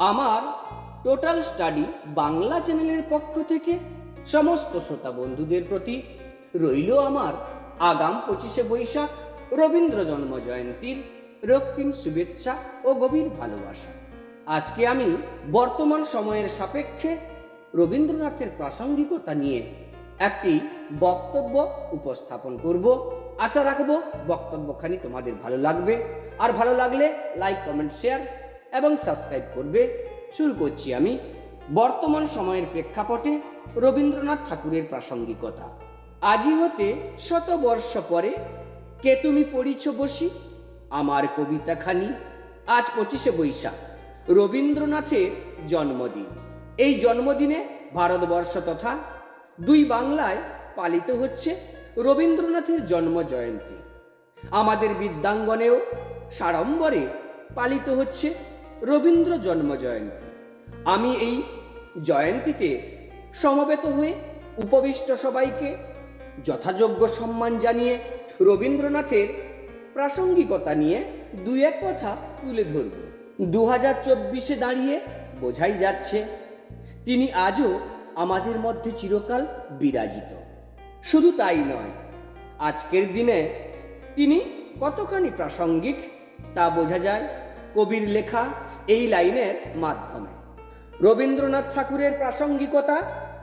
আমার total study Bangla চ্যানেলের পক্ষ থেকে সমস্ত শ্রোতা বন্ধুদের প্রতি রইল আমার আগাম পঁচিশে বৈশাখ রবীন্দ্র জন্ম জয়ন্তীর রক্তিম শুভেচ্ছা ও গভীর ভালোবাসা। আজকে আমি বর্তমান সময়ের সাপেক্ষে রবীন্দ্রনাথের প্রাসঙ্গিকতা নিয়ে একটি বক্তব্য উপস্থাপন করব। আশা রাখব বক্তব্যখানি তোমাদের ভালো লাগবে। আর ভালো লাগলে লাইক কমেন্ট শেয়ার এবং সাবস্ক্রাইব করবে। শুরু করছি আমি বর্তমান সময়ের প্রেক্ষাপটে রবীন্দ্রনাথ ঠাকুরের প্রাসঙ্গিকতা। আজি হতে শত বর্ষ পরে কে তুমি পড়িছ বসি? আমার কবিতা খানি আজ পঁচিশে বৈশাখ, রবীন্দ্রনাথের জন্মদিন। এই জন্মদিনে ভারতবর্ষ তথা দুই বাংলায় পালিত হচ্ছে রবীন্দ্রনাথের জন্ম জয়ন্তী আমাদের বিদ্যাঙ্গনেও সাড়ম্বরে পালিত হচ্ছে রবীন্দ্র জন্ম জয়ন্তী আমি এই জয়ন্তীতে সমবেত হয়ে উপবিষ্ট সবাইকে যথাযোগ্য সম্মান জানিয়ে রবীন্দ্রনাথের প্রাসঙ্গিকতা নিয়ে দু এক কথা তুলে ধরব। দু হাজার চব্বিশে দাঁড়িয়ে বোঝাই যাচ্ছে, তিনি আজও আমাদের মধ্যে চিরকাল বিরাজিত। শুধু তাই নয়, আজকের দিনে তিনি কতখানি প্রাসঙ্গিক তা বোঝা যায়। কবির লেখা এই লাইনের মাধ্যমে। রবীন্দ্রনাথ ঠাকুরের প্রাসঙ্গিকতা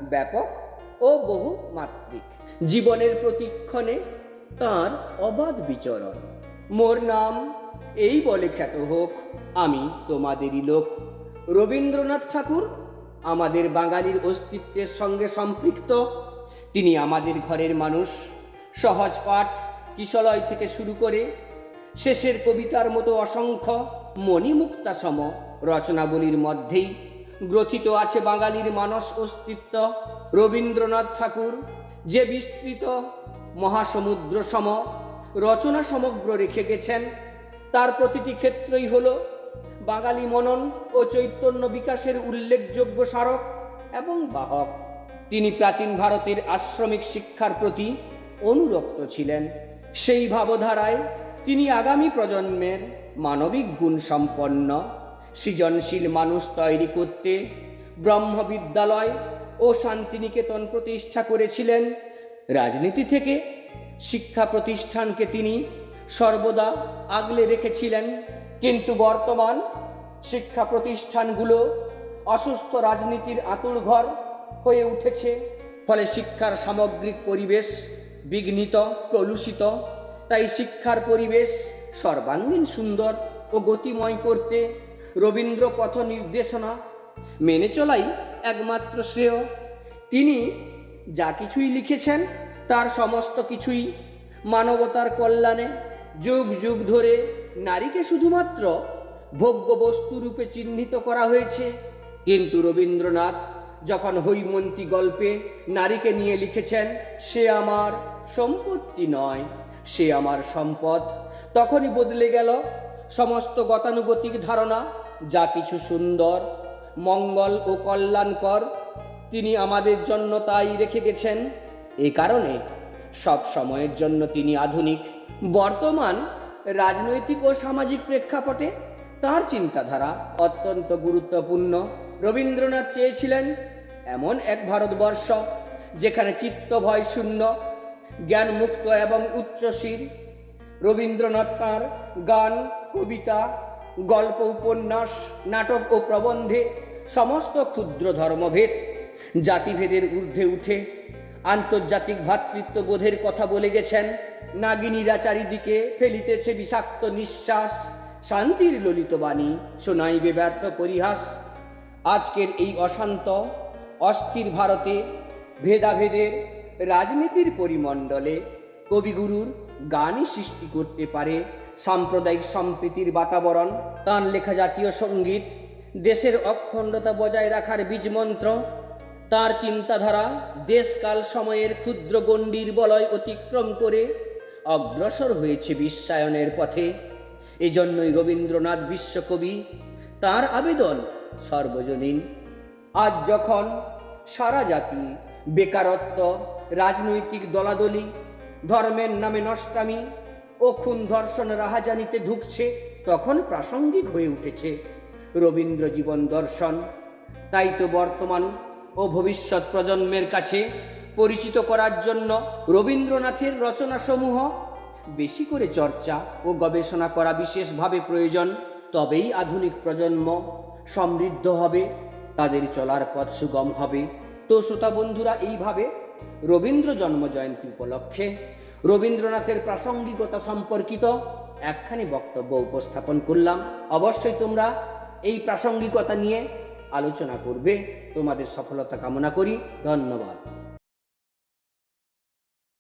ব্যাপক ও বহু মাত্রিক জীবনের প্রতিক্ষণে তার অবাধ বিচরণ। মোর নাম এই বলে খ্যাত হোক, আমি তোমাদেরই লোক। রবীন্দ্রনাথ ঠাকুর আমাদের বাঙালির অস্তিত্বের সঙ্গে সম্পৃক্ত। তিনি আমাদের ঘরের মানুষ। সহজ পাঠ কিশলয় থেকে শুরু করে শেষের কবিতার মতো অসংখ্য মণিমুক্তা সম রচনাবলীর মধ্যেই গ্রথিত আছে বাঙালির মানস অস্তিত্ব। রবীন্দ্রনাথ ঠাকুর যে বিস্তৃত মহাসমুদ্র সম রচনা সমগ্র রেখে গেছেন, তার প্রতিটি ক্ষেত্রই হল বাঙালি মনন ও চৈতন্য বিকাশের উল্লেখযোগ্য স্মারক এবং বাহক। তিনি প্রাচীন ভারতের আশ্রমিক শিক্ষার প্রতি অনুরক্ত ছিলেন। সেই ভাবধারায় তিনি আগামী প্রজন্মের মানবিক গুণ সম্পন্ন। সৃজনশীল মানুষ তৈরি করতে ব্রহ্ম বিদ্যালয় ও শান্তিনিকেতন প্রতিষ্ঠা করেছিলেন। রাজনীতি থেকে শিক্ষা প্রতিষ্ঠানকে তিনি সর্বদা আগলে রেখেছিলেন। কিন্তু বর্তমান শিক্ষা প্রতিষ্ঠানগুলো অসুস্থ রাজনীতির আতুরঘর হয়ে উঠেছে। ফলে শিক্ষার সামগ্রিক পরিবেশ বিঘ্নিত, কলুষিত। তাই শিক্ষার পরিবেশ সর্বাঙ্গীন সুন্দর ও গতিময় করতে রবীন্দ্র পথ নির্দেশনা মেনে চলাই একমাত্র শ্রেয়। তিনি যা কিছুই লিখেছেন, তার সমস্ত কিছুই মানবতার কল্যাণে যুগ যুগ ধরে নারীকে শুধুমাত্র ভোগ্য বস্তু রূপে চিহ্নিত করা হয়েছে। কিন্তু রবীন্দ্রনাথ যখন হৈমন্তী গল্পে নারীকে নিয়ে লিখেছেন, সে আমার সম্পত্তি নয়। সে আমার সম্পদ। তখনই বদলে গেল সমস্ত গতানুগতিক ধারণা, যা কিছু সুন্দর, মঙ্গল ও কল্যাণকর। তিনি আমাদের জন্য তাই রেখে গেছেন। এ কারণে সব সময়ের জন্য তিনি আধুনিক। বর্তমান রাজনৈতিক ও সামাজিক প্রেক্ষাপটে তার চিন্তাধারা অত্যন্ত গুরুত্বপূর্ণ। রবীন্দ্রনাথ চেয়েছিলেন এমন এক ভারতবর্ষ, যেখানে চিত্ত ভয় শূন্য জ্ঞানমুক্ত এবং উচ্চশীল। রবীন্দ্রনাথ তাঁর গান, কবিতা, গল্প, উপন্যাস, নাটক ও প্রবন্ধে সমস্ত ক্ষুদ্র ধর্মভেদ, জাতিভেদের ঊর্ধ্বে উঠে আন্তর্জাতিক ভ্রাতৃত্ববোধের কথা বলে গেছেন। নাগিনীরা চারিদিকে ফেলিতেছে বিষাক্ত নিঃশ্বাস, শান্তির ললিত বাণী শোনাইবে ব্যর্থ পরিহাস। আজকের এই অশান্ত, অস্থির ভারতে ভেদাভেদের রাজনীতির পরিমণ্ডলে কবিগুরুর গানই সৃষ্টি করতে পারে। সাম্প্রদায়িক সম্প্রীতির বাতাবরণ তাঁর লেখা জাতীয় সংগীত, দেশের অখণ্ডতা বজায় রাখার বীজমন্ত্র তার চিন্তাধারা দেশকাল সময়ের ক্ষুদ্র গণ্ডির বলয় অতিক্রম করে অগ্রসর হয়েছে বিশ্বায়নের পথে। এজন্যই রবীন্দ্রনাথ বিশ্বকবি তার আবেদন সর্বজনীন। আজ যখন সারা জাতি বেকারত্ব রাজনৈতিক দলাদলি, ধর্মের নামে নষ্টামি ও খুন ধর্ষণ রাহাজানিতে ঢুকছে তখন প্রাসঙ্গিক হয়ে উঠেছে রবীন্দ্র জীবন দর্শন। তাই তো বর্তমান ও ভবিষ্যৎ প্রজন্মের কাছে পরিচিত করার জন্য রবীন্দ্রনাথের রচনাসমূহ বেশি করে চর্চা ও গবেষণা করা বিশেষভাবে প্রয়োজন। তবেই আধুনিক প্রজন্ম সমৃদ্ধ হবে, তাদের চলার পথ সুগম হবে। তো শ্রোতা বন্ধুরা, এইভাবে রবীন্দ্র জন্ম জয়ন্তী উপলক্ষে রবীন্দ্রনাথের প্রাসঙ্গিকতা সম্পর্কিত একখানি বক্তব্য উপস্থাপন করলাম। অবশ্যই তোমরা এই প্রাসঙ্গিকতা নিয়ে আলোচনা করবে। তোমাদের সফলতা কামনা করি। ধন্যবাদ।